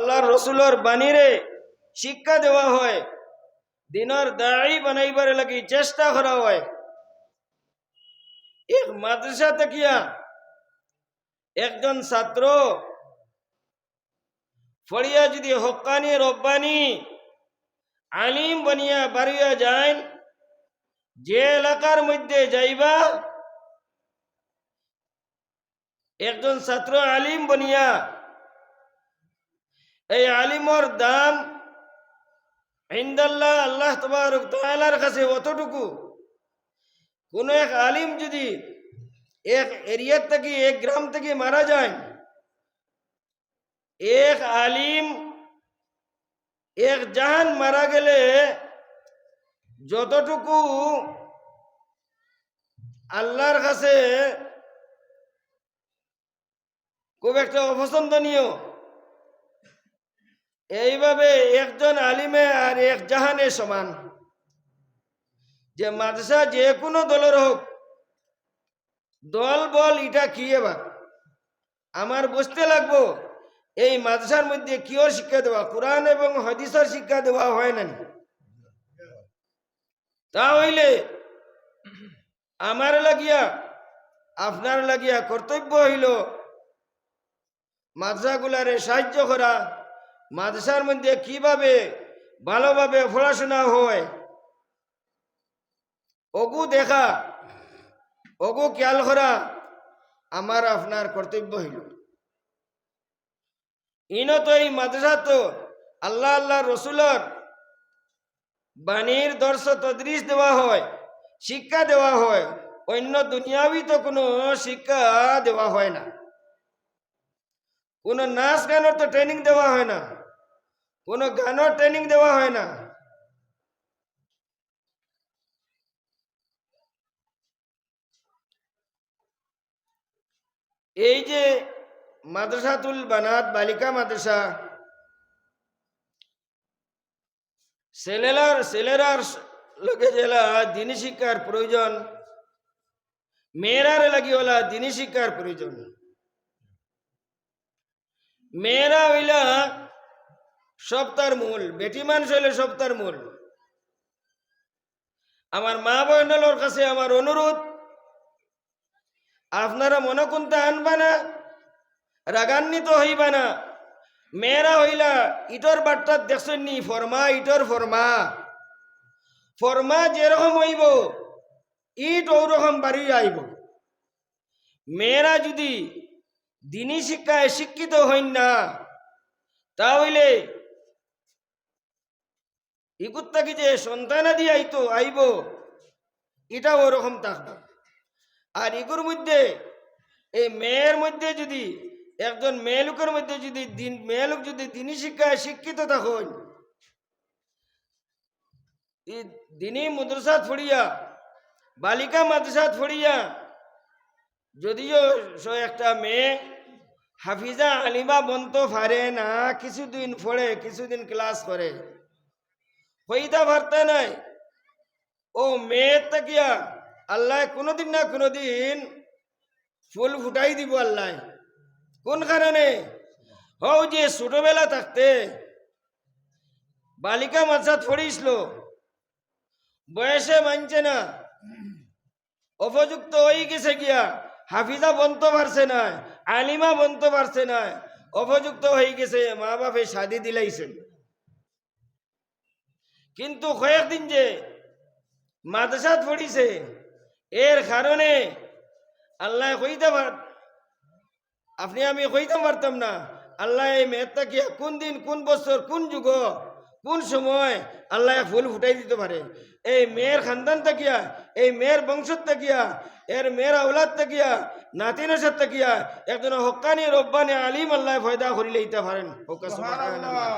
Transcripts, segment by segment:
আল্লাহর রসুলর বাণীরে শিক্ষা দেওয়া হয়। দিনের দায়ী বানাইবার লাগি চেষ্টা করা হয়। এক মাদ্রাসা থাকিয়া একজন ছাত্র ফড়িয়া যদি হকানি, রব্বানি, আলিম বানিয়া বাড়িয়া যায় যে এলাকার মধ্যে যাইবা, একজন ছাত্র আলিম বনিয়া এই আলিমর দাম ইন্দাল্লাহ আল্লাহ তবারক তাআলার কাছে অতটুকু। কোন এক আলিম যদি এক এরিয়ার থেকে এক গ্রাম থেকে মারা যায়, এক আলিম এক জাহান মারা গেলে যতটুকু আল্লাহর কাছে খুব একটা অপছন্দনীয়। এইভাবে একজন আলিমে আর এক জাহানে সমান। যে মাদ্রাসা যে কোনো দলের হোক, দল বল এটা কি এবার? আমার বুঝতে লাগবো, এই মাদ্রাসার মধ্যে কিয়র শিক্ষা দেওয়া? কোরআন এবং হদিসের শিক্ষা দেওয়া হয় না তা হইলে আমার লাগিয়া, আপনার লাগিয়া কর্তব্য হইল মাদ্রাসাগুলারে সাহায্য করা মাদ্রাসার মধ্যে কীভাবে ভালোভাবে পড়াশোনা হয়? অগু দেখা অগু খেয়াল করা, আমার আপনার কর্তব্য হইল। ইনো তো এই মাদ্রাসা তো আল্লাহ আল্লাহ রসুলর বাণীর দর্শ তদৃশ দেওয়া হয়, শিক্ষা দেওয়া হয়, অন্য দুনিয়াবি তো কোনো শিক্ষা দেওয়া হয় না। কোনো নাচ গানের তো ট্রেনিং দেওয়া হয় না। কোনো গানের ট্রেনিং দেওয়া হয় না। এই যে মাদ্রাসাতুল বানাত, বালিকা মাদ্রাসা ছেলেরার ছেলেরার লোকে জেলা দিনী শিক্ষার প্রয়োজন, মেয়েরার লাগি ওলা দিনী শিক্ষার প্রয়োজন। মেয়েরা হইলা সপ্তার মূল বেটি মানুষ হইলে সপ্তার মূল। আমার মা বোনের কাছে আমার অনুরোধ, আপনারা মনে কোনটা আনবা না, রাগান্বিত হইবা না। মেয়েরা হইলা ইটর বার্তার দেখছেন নি, ফরমা, ইটর ফরমা। ফরমা যেরকম হইব, ইট ওরকম বাড়ি আইব। মেয়েরা যদি দিনী শিক্ষায় শিক্ষিত হইন না, তাহলে ইগুত থাকি যে সন্তানাদি আইতো, আইব এটা ওরকম থাকবে আর ইগুর মধ্যে, এই মেয়ের মধ্যে যদি, একজন মেয়ে লোকের মধ্যে যদি দিন, মেয়ে লোক যদি দিনী শিক্ষায় শিক্ষিত থাকুন দিনী মাদ্রাসাত ফড়িয়া, বালিকা মাদ্রাসা ফড়িয়া, যদিও সে একটা মেয়ে, হাফিজা আলিমা বন্ত পারে না, কিছুদিন পড়ে, কিছুদিন ক্লাস করে হইতা পারতে নাই। ও মেয়ের তাকিয়া আল্লাহ কোনোদিন না কোনোদিন ফুল ফুটাই দিব আল্লাহ। কোন কারণে? হও যে ছোটবেলা থাকতে বালিকা মাদ্রাসাত পড়িছিল। বয়সে মানছে না। উপযুক্ত হয়ে গেছে গিয়া হাফিজা বনতে পারছে না, আলিমা বনতে পারছে না। উপযুক্ত হয়ে গেছে মা বাপে শাদি দিলাইছেন। কিন্তু কয়েকদিন যে মাদ্রাসাত পড়িছে, এর কারণে আল্লাহ কইতে পার আপনি আমি কইতে পারতাম না, আল্লাহ এই মেয়েটা কি কোন দিন, কোন বছর, কোন যুগ, কোন সময় আল্লাহ ফুল ফুটাই দিতে পারে? এই মেয়ের খানদান তাকিয়া, এই মেয়ের বংশত তাকিয়া, এর মেয়ের আউলাদ তাকিয়া, নাতি নসর তাকিয়া, একজন হকানি রব্বানি, আলিম আল্লাহ ফয়দা করিলে পারেন হোকা সুবহানাল্লাহ।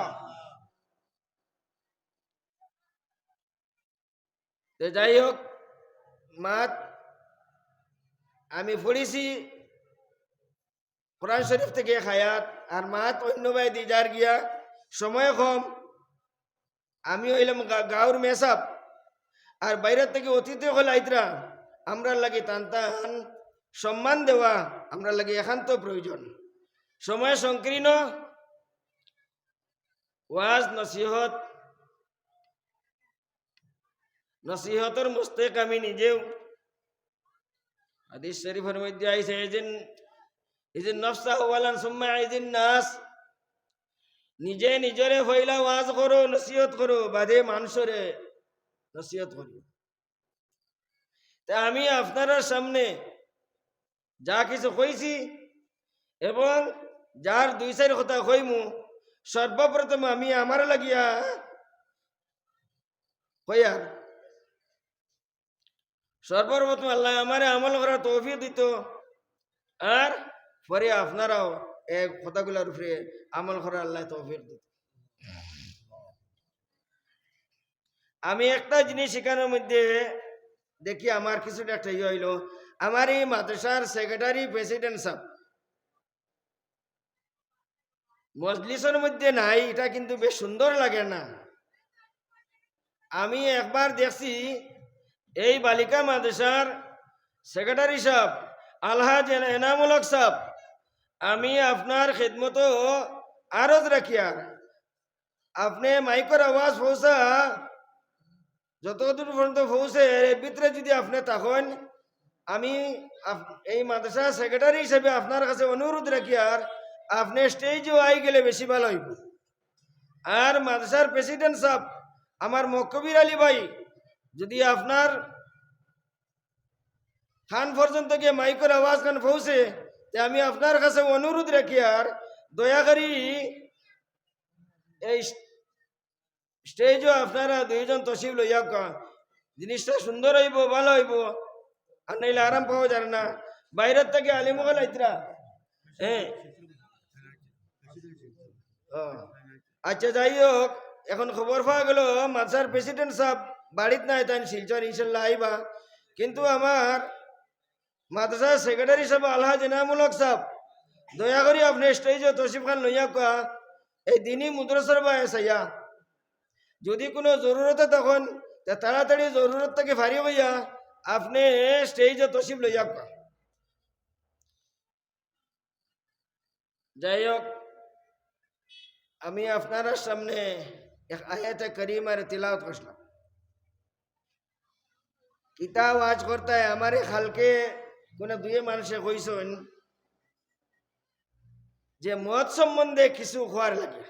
তো যাই হোক, মাত আমি পড়েছি কোরআন শরীফ থেকে খায়াত আর মাত অন্য ভাই দি যার গিয়া সময় কম, আমি হইলাম গাঁর মেসাব। আর বাইরের থেকে অতিথি হল আইতরা আমরা লাগে টান সম্মান দেওয়া আমরা লাগে একান্ত প্রয়োজন। সময় সংকীর্ণ, ওয়াজ, নসিহত নসিহতর মুস্তেক আমি নিজেও। হাদিস শরীফের মধ্যে আইছে এদিন ইদিন নফসা ওয়ালান সুম্মা ইদিন নাস। নিজে নিজরে হইলা ওয়াজ করো, নসিহত করো, বাদে মানুষরে নসিহত করো তা আমি আপনার সামনে যা কিছু কইছি এবং যার দুই চারি কথা কইমু, সর্বপ্রথম আমি আমার লাগিয়া কইয়ার। সর্বপ্রথম আল্লাহ আমারে আমল করার তৌফিক দিত। আর পরে আপনারাও এই কথাগুলোর উপরে আমল করার আল্লাহ তৌফিক দিত। আমি একটা জিনিস শেখানোর মধ্যে দেখি, আমার কিছুটা একটা ইয়ে হইল। আমার এই মাদ্রাসার সেক্রেটারি প্রেসিডেন্ট সাহেব, মজলিসের মধ্যে নাই, এটা কিন্তু বেশ সুন্দর লাগে না। আমি একবার দেখছি এই বালিকা মাদ্রাসার সেক্রেটারি সাহেব, আলহাজ এনা- এনামুলক সাহেব, আমি আপনার খেদমত আরজ রাখিয়ার আপনি মাইকর আওয়াজ পৌঁছা যতদূর পর্যন্ত পৌঁছে এর ভিতরে যদি আপনি তখন আমি এই মাদ্রাসা সেক্রেটারি হিসেবে আপনার কাছে অনুরোধ রাখি আর, আপনি স্টেজেও আই গেলে বেশি ভালো হইব। আর মাদ্রাসার প্রেসিডেন্ট সাহেব, আমার মক্কবির আলী ভাই যদি আপনার খান পর্যন্ত গিয়ে মাইকের আওয়াজ খান পৌঁছে, তে আমি আপনার কাছে অনুরোধ রাখি আর দয়া করি এই স্টেজও আপনারা দুইজন তসিব লইয়া জিনিসটা সুন্দর হইব, ভালো হইব, আর নাইলে আরাম পাওয়া যায় না। বাইরের থেকে আলিমগল আইতরা হ্যাঁ আচ্ছা যাই হোক, এখন খবর পাওয়া গেল মাদ্রাসার প্রেসিডেন্ট সাহেব। বাড়িত নাই তাই শিলচর ইনশাল্লাহ আইবা। কিন্তু আমার মাদ্রাসার সেক্রেটারি সাহেব আল্লাহ জেনামূলক সাহেব, দয়া করি আপনি স্টেজে তসিফ খান লইয়া কা এই দিনই মুদ্রাসার বা এসাইয়া যদি কোনো জরুরতে তখন তাড়াতাড়ি জরুরত থেকে ফারি হইয়া আপনি স্টেজে তসিফ লইয়া কা যাই হোক, আমি আপনার সামনে এক আয়াতে করিমার তিলাওত করলাম কিতাব আজ করতায়, আমারে খালকে কোনো দুয়ে মানুষে কইসন যে মদ সম্বন্ধে কিছু খোয়ার লাগে।